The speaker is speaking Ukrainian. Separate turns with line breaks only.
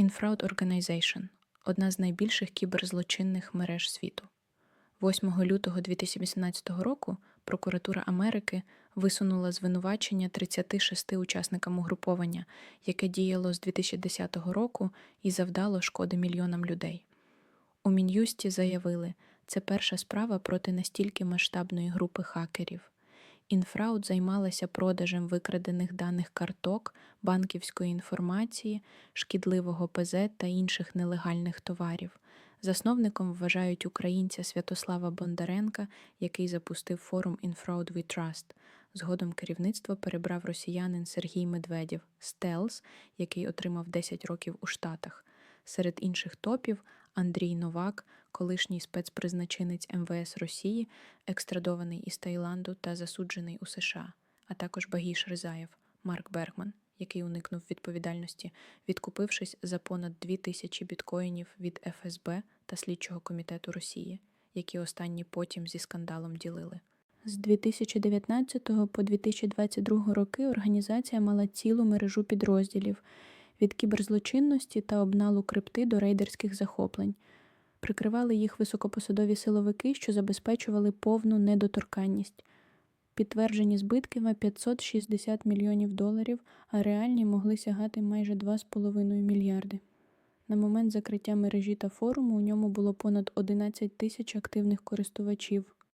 Infraud Organization – одна з найбільших кіберзлочинних мереж світу. 8 лютого 2018 року прокуратура Америки висунула звинувачення 36 учасникам угруповання, яке діяло з 2010 року і завдало шкоди мільйонам людей. У Мін'юсті заявили, це перша справа проти настільки масштабної групи хакерів. Інфрауд займалася продажем викрадених даних карток, банківської інформації, шкідливого ПЗ та інших нелегальних товарів. Засновником вважають українця Святослава Бондаренка, який запустив форум Infraud We Trust. Згодом керівництво перебрав росіянин Сергій Медведєв Стелс, який отримав 10 років у Штатах. Серед інших топів Андрій Новак, колишній спецпризначинець МВС Росії, екстрадований із Таїланду та засуджений у США, а також Багіш Ризаєв, Марк Бергман, який уникнув відповідальності, відкупившись за понад 2 тисячі біткоїнів від ФСБ та Слідчого комітету Росії, які останні потім зі скандалом ділили. З 2019 по 2022 роки організація мала цілу мережу підрозділів від кіберзлочинності та обналу крипти до рейдерських захоплень. Прикривали їх високопосадові силовики, що забезпечували повну недоторканність. Підтверджені збитки на 560 мільйонів доларів, а реальні могли сягати майже 2,5 мільярди. На момент закриття мережі та форуму у ньому було понад 11 тисяч активних користувачів.